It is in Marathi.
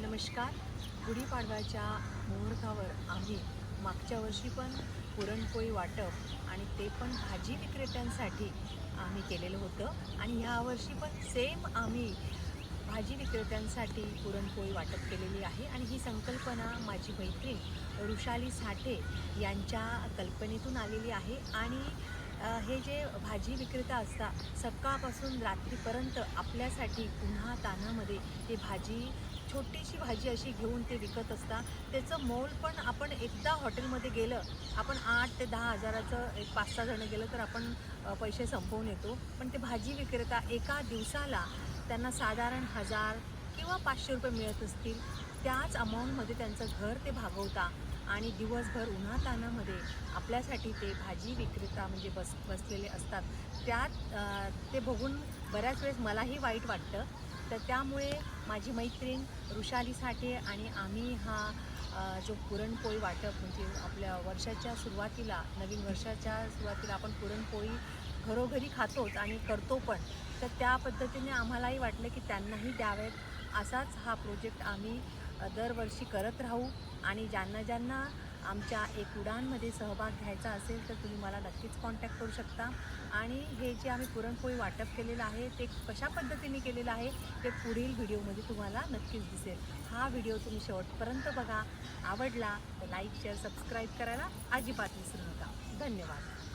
नमस्कार. गुढीपाडव्याच्या मुहूर्तावर आम्ही मागच्या वर्षी पण पुरणपोळी वाटप आणि ते पण भाजी विक्रेत्यांसाठी आम्ही केलेलं होतं. आणि ह्यावर्षी पण सेम आम्ही भाजी विक्रेत्यांसाठी पुरणपोळी वाटप केलेली आहे. आणि ही संकल्पना माझी मैत्रीण ऋषाली साठे यांच्या कल्पनेतून आलेली आहे. आणि हे जे भाजी विक्रेता असतात सकाळपासून रात्रीपर्यंत आपल्यासाठी उन्हा तानामध्ये ते भाजी छोटीशी भाजी अशी घेऊन ते विकत असतात त्याचं मोल पण आपण एकदा हॉटेलमध्ये गेलं आपण आठ ते दहा हजाराचं एक पाच सहा जणं गेलं तर आपण पैसे संपवून येतो. पण ते भाजी विक्रेता एका दिवसाला त्यांना साधारण हजार किंवा पाचशे रुपये मिळत असतील. त्याच अमाऊंटमध्ये त्यांचं घर ते भागवता आणि दिवसभर उन्हातानामध्ये आपल्यासाठी ते भाजी विक्रेता म्हणजे बस बसलेले असतात. त्यात ते बघून बऱ्याच वेळेस मलाही वाईट वाटतं. तर त्यामुळे माझी मैत्रीण ऋषाली साठे आणि आम्ही हा जो पुरणपोळी वाटप म्हणजे आपल्या वर्षाच्या सुरुवातीला नवीन वर्षाच्या सुरुवातीला आपण पुरणपोळी घरोघरी खातोच आणि करतो पण तर त्या पद्धतीने आम्हालाही वाटलं की त्यांनाही द्यावेत. असाच हा प्रोजेक्ट आम्ही दरवर्षी करत राहू आणि ज्यांना ज्यांना आमच्या एक उडानमध्ये सहभाग घ्यायचा असेल तर तुम्ही मला नक्कीच कॉन्टॅक्ट करू शकता. आणि हे जे आम्ही पुरणपोळी वाटप केलेलं आहे ते कशा पद्धतीने केलेलं आहे ते पुढील व्हिडिओमध्ये तुम्हाला नक्कीच दिसेल. हा व्हिडिओ तुम्ही शेवटपर्यंत बघा. आवडला तर लाईक शेअर सबस्क्राईब करायला अजिबात विसरू नका. धन्यवाद.